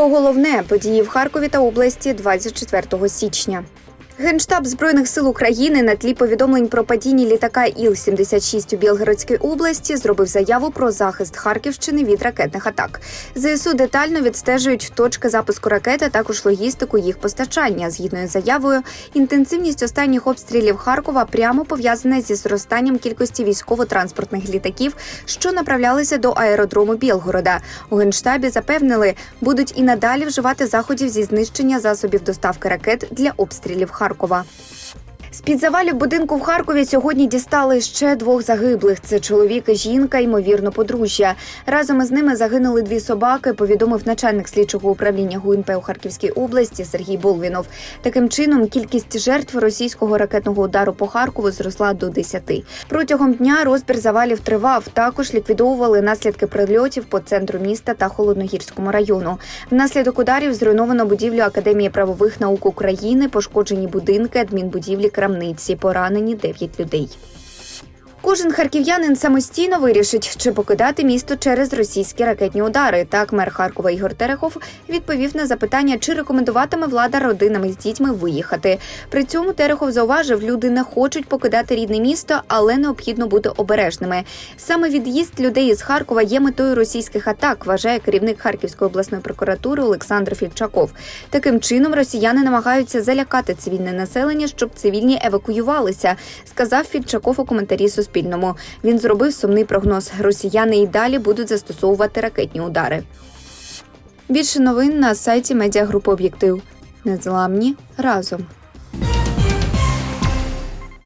Про головне події в Харкові та області 24 січня. Генштаб збройних сил України на тлі повідомлень про падіння літака Іл-76 у Білгородській області зробив заяву про захист Харківщини від ракетних атак. ЗСУ детально відстежують точки запуску ракет, а також логістику їх постачання. Згідно із заявою, інтенсивність останніх обстрілів Харкова прямо пов'язана зі зростанням кількості військово-транспортних літаків, що направлялися до аеродрому Білгорода. У генштабі запевнили, будуть і надалі вживати заходів зі знищення засобів доставки ракет для обстрілів Харкова. Харкова. З-під завалів будинку в Харкові сьогодні дістали ще двох загиблих. Це чоловік і жінка, ймовірно, подружжя. Разом із ними загинули дві собаки. Повідомив начальник слідчого управління ГУНП у Харківській області Сергій Болвінов. Таким чином, кількість жертв російського ракетного удару по Харкову зросла до 10. Протягом дня розбір завалів тривав. Також ліквідовували наслідки прильотів по центру міста та холодногірському району. Внаслідок ударів зруйновано будівлю Академії правових наук України, пошкоджені будинки, адмінбудівлі крамниці, поранені 9 людей. Кожен харків'янин самостійно вирішить, чи покидати місто через російські ракетні удари. Так, мер Харкова Ігор Терехов відповів на запитання, чи рекомендуватиме влада родинами з дітьми виїхати. При цьому Терехов зауважив, люди не хочуть покидати рідне місто, але необхідно бути обережними. Саме від'їзд людей із Харкова є метою російських атак, вважає керівник Харківської обласної прокуратури Олександр Фільчаков. Таким чином росіяни намагаються залякати цивільне населення, щоб цивільні евакуювалися, сказав Фільчаков у коментарі Суспільному. Він зробив сумний прогноз. Росіяни і далі будуть застосовувати ракетні удари. Більше новин на сайті медіагрупи Об'єктив. Незламні разом.